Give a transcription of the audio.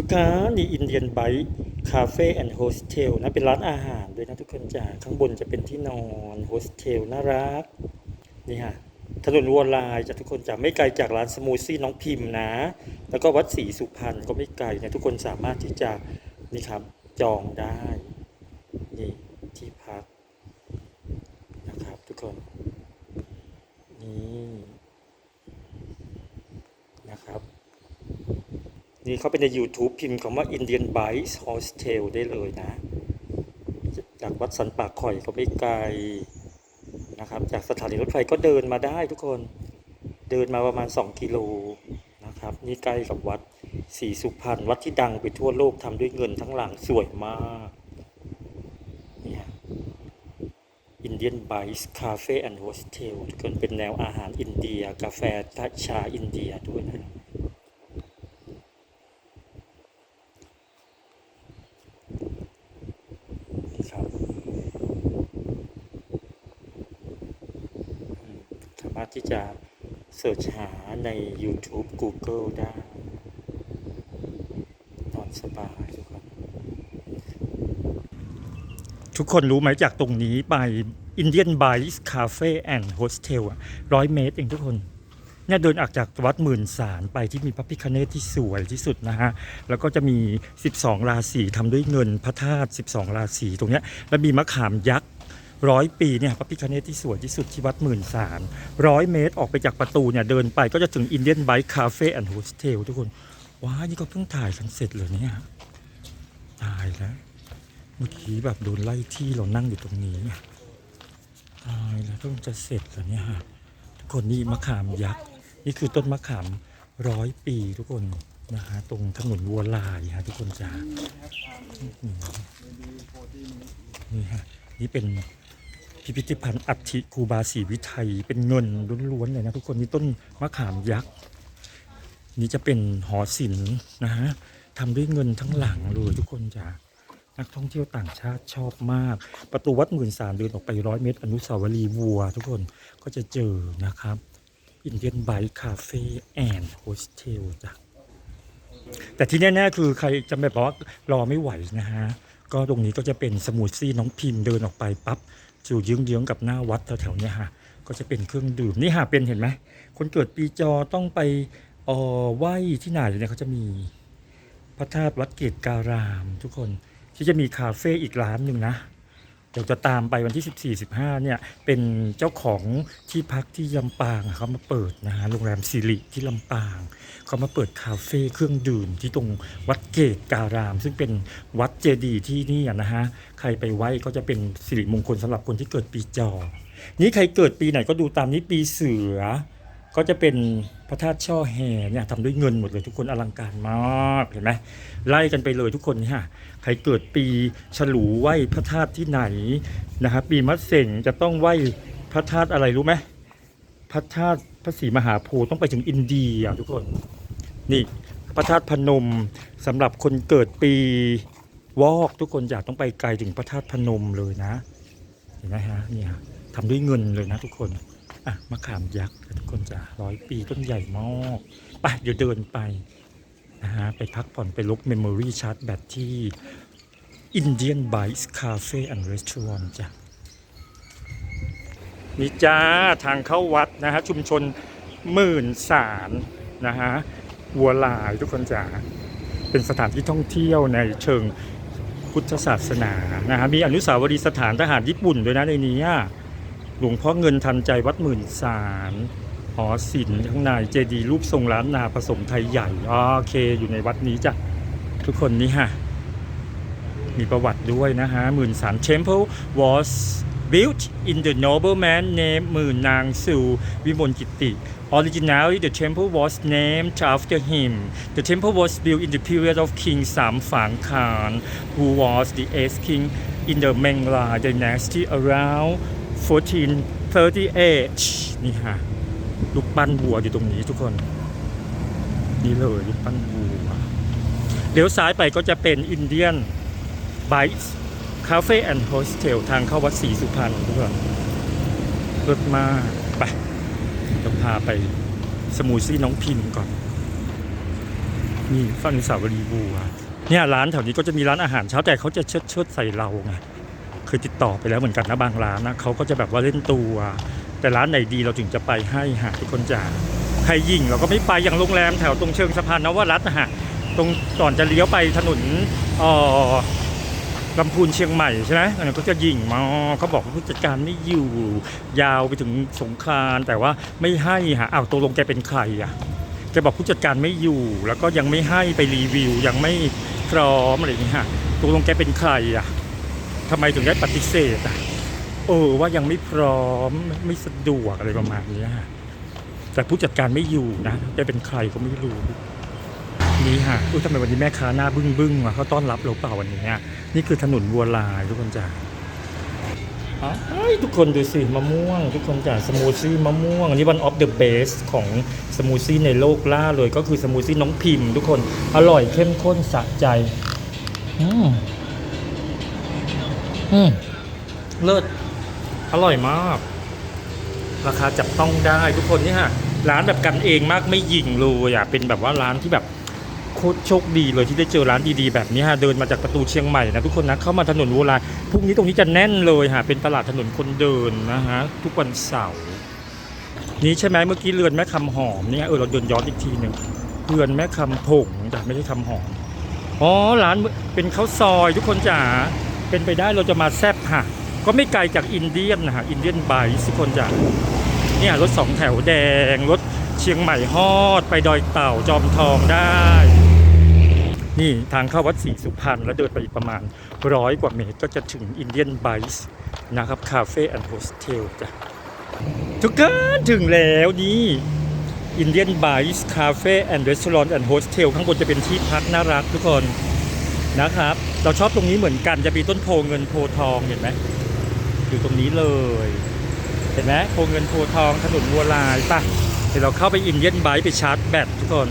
ทุกค้านี่อินเดียนไบค์คาเฟ่แอนด์โฮสเทลนะ เป็นร้านอาหารด้วยนะทุกคนจ้าข้างบนจะเป็นที่นอนโฮสเทลน่ารัก นี่ฮะถนนวัวลายจากทุกคนจะไม่ไกลจากร้านสมูทซี่น้องพิมพ์นะ แล้วก็วัดศรีสุพรรณก็ไม่ไกลนะทุกคนสามารถที่จะนี่ครับจองได้นี่ที่พักนะครับทุกคนนี่นะครับ นี่เขาไปใน YouTube พิมพ์คำว่า Indian Bites Hostel ได้เลยนะ จากวัดสันป่าข่อยก็ไม่ไกลนะครับ จากสถานีรถไฟก็เดินมาได้ทุกคนเดินมาประมาณ 2 กิโลนะครับ นี่ใกล้กับวัดศรีสุพรรณวัดที่ดังไปทั่วโลกทำด้วยเงินทั้งหลังสวยมากเนี่ย Indian Bites Cafe and Hostel ทุกคนเป็นแนวอาหารอินเดีย กาแฟชาอินเดียด้วยนะ นี่ครับอืมสารถที่จะเสิร์ชหาใน YouTube Google ได้ นอนสบายทุกคน ทุกคนรู้ไหมจากตรงนี้ไป Indian Bites Cafe and Hostel อะร้อยเมตรเองทุกคนเนี่ยเดินออกจากวัดหมื่นสารไปที่มีพระพิคเนตที่สวยที่สุดนะฮะ แล้วก็จะมี 12 ราศีทำด้วยเงินพระธาตุ 12 ราศีตรงเนี้ยแล้วมีมะขามยักษ์ ร้อยปีเนี่ยพระพิคเนตที่สวยที่สุดที่วัดหมื่นสารร้อยเมตรออกไปจากประตูเนี่ยเดินไปก็จะถึง Indian Bike Cafe and Hostel ทุกคน ว้านี่ก็เพิ่งถ่ายกันเสร็จเลยเนี่ยตายแล้วเมื่อกี้แบบโดนไล่ที่เรานั่งอยู่ตรงนี้ตายแล้วต้องจะเสร็จแล้วเนี่ยฮะทุกคนนี่มะขามยักษ์นี่คือต้นมะขามร้อยปีทุกคนนะฮะตรงถนนวัวลายฮะทุกคนจ้านี่ฮะนี่เป็น พิพิธภัณฑ์อัฐิครูบาศรีวิไทยเป็นเงินล้วนๆเลยนะทุกคนนี่ต้นมะขามยักษ์นี่จะเป็นหอศิลป์นะฮะทำด้วยเงินทั้งหลังเลยทุกคนจ้านักท่องเที่ยวต่างชาติชอบมาก ประตูวัดหมื่นสามเดินออกไปร้อยเมตร อนุสาวรีย์วัว ทุกคนก็จะเจอนะครับอินเดียนไบค์คาเฟ่แอนด์โฮสเทลจ้ะแต่ที่แน่ๆคือใครจะแบบว่ารอไม่ไหวนะฮะ ก็ตรงนี้ก็จะเป็นสมูทซี่น้องพิมพ์เดินออกไปปั๊บ อยู่เยื้องๆกับหน้าวัดแถวๆนี้ฮะก็จะเป็นเครื่องดื่มนี่ฮะเป็นเห็นไหมคนเกิดปีจอต้องไปออไหว้ที่ไหนเนี่ยเขาจะมีพระธาตุวัดเกตการาม ทุกคนที่จะมีคาเฟ่อีกร้านหนึ่งนะ ดี๋ยวจะตามไปวันที่ 14 15เนี่ยเป็นเจ้าของที่พักที่ลำปางเขามาเปิดนะฮะโรงแรมสิริที่ลำปางเขามาเปิดคาเฟ่เครื่องดื่มที่ตรงวัดเกตการาม ซึ่งเป็นวัดเจดีย์ที่นี่นะฮะใครไปไหว้ก็จะเป็นสิริมงคลสำหรับคนที่เกิดปีจอนี้ใครเกิดปีไหนก็ดูตามนี้ปีเสือ ก็จะเป็นพระธาตุช่อแห่เนี่ยทำด้วยเงินหมดเลยทุกคนอลังการมากเห็นไหมไล่กันไปเลยทุกคนนี่ยใครเกิดปีฉลูไหวพระธาตุที่ไหนนะครับปีมะเส็งจะต้องไหวพระธาตุอะไรรู้ไหมพระธาตุพระศรีมหาโพธิ์ต้องไปถึงอินเดียทุกคนนี่พระธาตุพนมสำหรับคนเกิดปีวอกทุกคนอยากต้องไปไกลถึงพระธาตุพนมเลยนะเห็นไหมฮะเนี่ยทำด้วยเงินเลยนะทุกคน อะมะขามยักษ์ทุกคนจะร้อยปีต้นใหญ่มากไปเดี๋ยวเดินไปนะฮะไปพักผ่อนไปลบเมมโมรี่ชาร์จแบตที่ Indian Bites Cafe and Restaurant จ้ะนี่จ้าทางเข้าวัดนะฮะชุมชนหมื่นสารนะฮะวัวลายทุกคนจ๋าเป็นสถานที่ท่องเที่ยวในเชิงพุทธศาสนานะฮะมีอนุสาวรีย์สถานทหารญี่ปุ่นด้วยนะในนี้ หลวงพ่อเงินทันใจวัดหมื่นสารหอศิลป์ข้างในเจดีย์รูปทรงล้านนาผสมไทยใหญ่โอเคอยู่ในวัดนี้จ้ะทุกคนนี่ฮะมีประวัติด้วยนะฮะหมื่นสาร Temple was built in the nobleman named หมื่นนางสู่วิมลกิติ Originally, the temple was named after him. The temple was built in the period of King Sam Phang Khan, who was the eighth king in the Mengla dynasty around 1438นี่ฮะลูกปั้นวัวอยู่ตรงนี้ทุกคน นี่เลยลูกปั้นวัวเลี้ยวซ้ายไปก็จะเป็นอินเดียนไบส์คาเฟ่แอนด์โฮสเทลทางเข้าวัดศรีสุพรรณทุกคนรถมากไปจะพาไปสมูทซี่น้องพิมก่อน นี่ฝั่งอนุสาวรีบัวเนี่ยร้านแถวนี้ก็จะมีร้านอาหารเช้าแต่เขาจะเชิดเชิดใส่เราไง คยติดต่อไปแล้วเหมือนกันนะบางร้านนะเขาก็จะแบบว่าเล่นตัว แต่ร้านไหนดีเราถึงจะไปให้หาทุกคนจ๋าใครยิ่งเราก็ไม่ไปอย่างโรงแรมแถวตรงเชิงสะพานนวรัตน์นะฮะตรงก่อนจะเลี้ยวไปถนนออลำพูนเชียงใหม่ใช่ไหมอันนั้นก็จะยิงมาเขาบอกว่าผู้จัดการไม่อยู่ ยาวไปถึงสงขลาแต่ว่าไม่ให้ฮะอ้าวตกลงแกเป็นใครอะแกบอกผู้จัดการไม่อยู่ แล้วก็ยังไม่ให้ไปรีวิว ยังไม่พร้อมอะไรอย่างนี้ฮะตกลงแกเป็นใครอะ ทำไมถึงได้ปฏิเสธอะเออว่ายังไม่พร้อมไม่สะดวกอะไรประมาณนี้ฮะแต่ผู้จัดการไม่อยู่นะแกเป็นใครก็ไม่รู้นี่ฮะอุ้ยทำไมวันนี้แม่ค้าหน้าบึ้งบึ้งๆวะเขาต้อนรับเราเปล่าวันนี้อะนี่คือถนนวัวลายทุกคนจ้าทุกคนดูสิมะม่วง ทุกคนจ้าสมูทซี่มะม่วงอันนี้วันออฟเดอะเบสของสมูทซี่ในโลกล่าเลยก็คือสมูทซี่น้องพิมพ์ ทุกคนอร่อยเข้มข้นสะใจ อืม อืมเลิศอร่อยมาก ราคาจับต้องได้ทุกคนนี่ฮะร้านแบบกันเองมากไม่หยิงเลยอะเป็นแบบว่าร้านที่แบบโคตรโชคดีเลยที่ได้เจอร้านดีๆแบบนี้ฮะเดินมาจากประตูเชียงใหม่นะทุกคนนะเข้ามาถนนโบราณพรุ่งนี้ตรงนี้จะแน่นเลยฮะเป็นตลาดถนนคนเดินนะฮะทุกวันเสาร์นี้ใช่ไหมเมื่อกี้เรือนแม่คำหอมเนี่ยเออเราเดินย้อนอีกทีหนึ่งเรือนแม่คำผงแต่ไม่ใช่คำหอมอ๋อร้านเป็นข้าวซอยทุกคนจ๋า เป็นไปได้เราจะมาแซบค่ะก็ไม่ไกลจากอินเดียนนะฮะอินเดียนไบส์ทุกคนจ๋าเนี่ยรถสองแถวแดง รถเชียงใหม่ฮอด ไปดอยเต่าจอมทองได้ นี่ทางเข้าวัดศรีสุพรรณแล้วเดินไปอีกประมาณร้อยกว่าเมตรก็จะถึงอินเดียนไบส์นะครับคาเฟ่แอนด์โฮสเทลจ้ะทุกคนถึงแล้วนี่อินเดียนไบส์คาเฟ่แอนด์รีสอร์ทแอนด์โฮสเทลข้างบนจะเป็นที่พักน่ารักทุกคน นะครับ เราชอบตรงนี้เหมือนกันจะมีต้นโพเงินโพทองเห็นไหมอยู่ตรงนี้เลย เห็นไหมโพเงินโพทองถนนวัวลายป่ะเดี๋ยวเราเข้าไปอินเดียนไบต์ไปชาร์จแบตทุกคน